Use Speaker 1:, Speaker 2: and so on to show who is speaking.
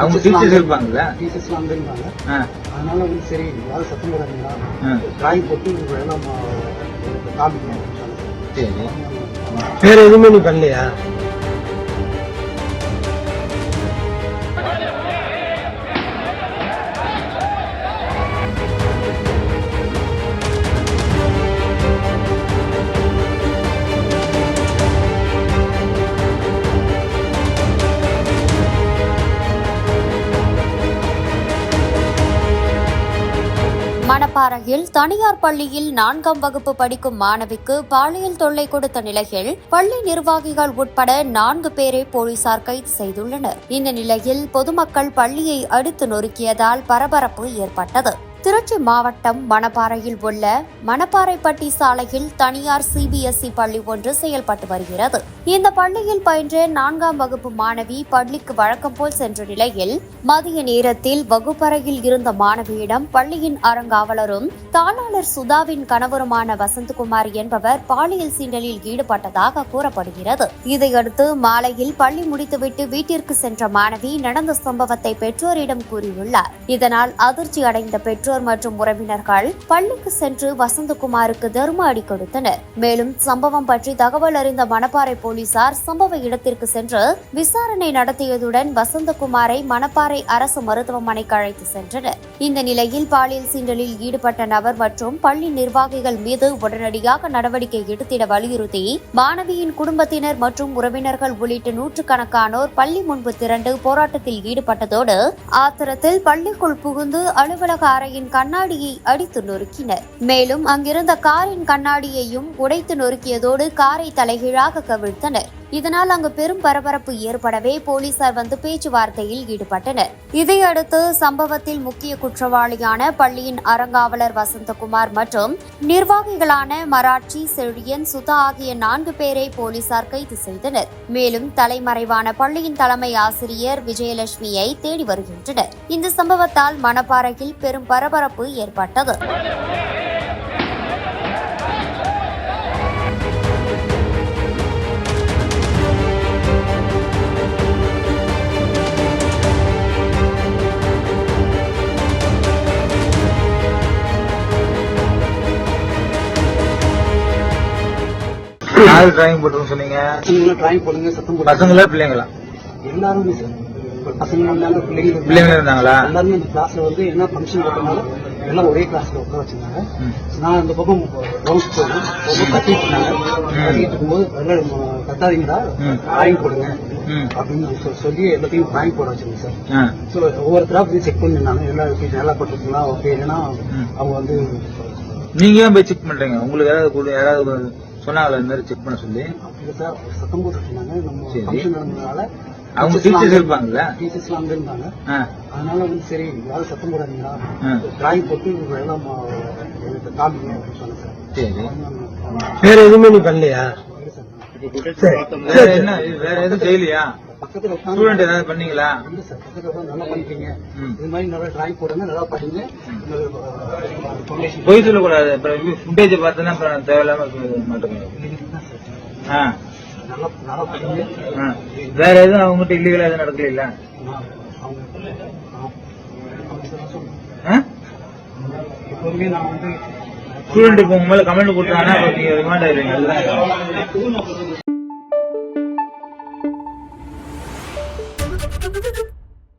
Speaker 1: அவங்க டீச்சர்ஸ் இருப்பாங்கல்ல?
Speaker 2: டீச்சர்ஸ்லாம் வந்திருந்தாங்க அதனால வந்து சரி யாரும் சத்தம் போடாதீங்களா டிராயிங் போட்டு எல்லாம் காமிக்கணும்.
Speaker 1: சரி.
Speaker 2: வேற எதுவுமே நீ பண்ணலையா?
Speaker 3: மணப்பாறையில் தனியார் பள்ளியில் நான்காம் வகுப்பு படிக்கும் மாணவிக்கு பாலியல் தொல்லை கொடுத்த நிலையில் பள்ளி நிர்வாகிகள் உட்பட நான்கு பேரை போலீசார் கைது செய்துள்ளனர். இந்த நிலையில் பொதுமக்கள் பள்ளியை அடித்து நொறுக்கியதால் பரபரப்பு ஏற்பட்டது. திருச்சி மாவட்டம் மணப்பாறையில் உள்ள மணப்பாறைப்பட்டி சாலையில் தனியார் சிபிஎஸ்இ பள்ளி ஒன்று செயல்பட்டு வருகிறது. இந்த பள்ளியில் பயின்ற நான்காம் வகுப்பு மாணவி பள்ளிக்கு வழக்கம் போல் சென்ற நிலையில் மதிய நேரத்தில் வகுப்பறையில் இருந்த மாணவியிடம் பள்ளியின் அறங்காவலரும் தாளாளர் சுதாவின் கணவருமான வசந்தகுமார் என்பவர் பாலியல் சீண்டலில் ஈடுபட்டதாக கூறப்படுகிறது. இதையடுத்து மாலையில் பள்ளி முடித்துவிட்டு வீட்டிற்கு சென்ற மாணவி நடந்த சம்பவத்தை பெற்றோரிடம் கூறியுள்ளார். இதனால் அதிர்ச்சி அடைந்த பெற்றோர் மற்றும் உறவினர்கள் பள்ளிக்கு சென்று வசந்தகுமாருக்கு தர்ம அடி கொடுத்தனர். மேலும் சம்பவம் பற்றி தகவல் அறிந்த மணப்பாறை போலீசார் சம்பவ இடத்திற்கு சென்று விசாரணை நடத்தியதுடன் வசந்தகுமாரை மணப்பாறை அரசு மருத்துவமனைக்கு அழைத்து சென்றனர். இந்த நிலையில் பாலியல் சீண்டலில் ஈடுபட்ட நபர் மற்றும் பள்ளி நிர்வாகிகள் மீது உடனடியாக நடவடிக்கை எடுத்திட வலியுறுத்தி மாணவியின் குடும்பத்தினர் மற்றும் உறவினர்கள் உள்ளிட்ட நூற்றுக்கணக்கானோர் பள்ளி முன்பு திரண்டு போராட்டத்தில் ஈடுபட்டதோடு ஆத்திரத்தில் பள்ளிக்குள் புகுந்து அலுவலக அறையின் கண்ணாடியை அடித்து நொறுக்கினர். மேலும் அங்கிருந்த காரின் கண்ணாடியையும் உடைத்து நொறுக்கியதோடு காரை தலைகீழாக கவிழ்த்தனர். இதனால் அங்கு பெரும் பரபரப்பு ஏற்படவே போலீசார் வந்து பேச்சுவார்த்தையில் ஈடுபட்டனர். இதையடுத்து சம்பவத்தில் முக்கிய குற்றவாளியான பள்ளியின் அறங்காவலர் வசந்தகுமார் மற்றும் நிர்வாகிகளான மராட்சி செழியன் சுதா ஆகிய நான்கு பேரை போலீசார் கைது செய்தனர். மேலும் தலைமறைவான பள்ளியின் தலைமை ஆசிரியர் விஜயலட்சுமியை தேடி வருகின்றனர். இந்த சம்பவத்தால் மணப்பாறையில் பெரும் பரபரப்பு ஏற்பட்டது.
Speaker 1: யாரு டிராயிங் போட்டுருன்னு சொன்னீங்க?
Speaker 2: டிராயிங் போடுங்க சத்தம் போடுங்க.
Speaker 1: பசங்களா பிள்ளைங்களா?
Speaker 2: எல்லாருமே சார். பசங்க இருந்தாங்க பிள்ளைங்க.
Speaker 1: பிள்ளைங்க இருந்தாங்களா?
Speaker 2: எல்லாருமே இந்த கிளாஸ்ல வந்து என்ன ஃபங்க்ஷன் போட்டனால எல்லாம் ஒரே கிளாஸ்ல உட்கார வச்சிருந்தாங்க. நான் இந்த பக்கம் போனேன் இருந்தாங்க இருக்கும்போது எல்லாம் கத்தாதீங்கடா.
Speaker 1: ம்.
Speaker 2: டிராயிங் போடுங்க. அப்படின்னு சொல்லி எல்லாத்தையும் டிராயிங் போட வச்சிருந்தேன் சார். ஸோ ஒவ்வொருத்தரா போய் செக் பண்ணிருந்தாங்க எல்லா எப்படி நல்லா போட்டுருக்குங்களா? ஓகே
Speaker 1: ம்.
Speaker 2: அவங்க வந்து
Speaker 1: நீங்க ஏன் போய் செக் பண்றீங்க? உங்களுக்கு யாராவது யாராவது சொன்னாங்களா இந்த மாதிரி செக் பண்ண சொல்லி.
Speaker 2: சத்தம் போட்டுட்டு இருந்தாங்க நம்ம
Speaker 1: அவங்க டீச்சர்ஸ் இருப்பாங்கல்ல?
Speaker 2: டீச்சர்ஸ்லாம் வந்திருந்தாங்க
Speaker 1: ஆ,
Speaker 2: அதனால வந்து சரி யாரும் சத்தம் போடாதீங்களா டிராயிங் போட்டு எல்லாம் காமிக்கணும் அப்படின்னு சொன்னேன் சார். வேற எதுவுமே நீ பண்ணலையா?
Speaker 1: வேற எதுவும் செய்யலையா?
Speaker 2: பக்கத்துல
Speaker 1: ஸ்டூடெண்ட் ஏதாவது பண்ணீங்களா?
Speaker 2: இல்ல சார் பக்கத்துல உட்கார்ந்து நல்லா பண்ணிட்டீங்க. இது மாதிரி நல்லா டிராயிங் போடுங்க நல்லா ஃபவுண்டேஷன்
Speaker 1: பொய் சொல்லக்கூடாது. அப்புறம் ஃபுட்டேஜ் பார்த்தோன்னா அப்புறம் தேவையில்லாம ஆ. வேற எதுவும் அவங்ககிட்ட இல்லீகலா எதுவும் நடக்கல ஸ்டூடெண்ட் இப்போ உங்க மேல கமெண்ட் கொடுத்தாங்கன்னா நீங்க ரிமாண்ட் ஆயிருவீங்க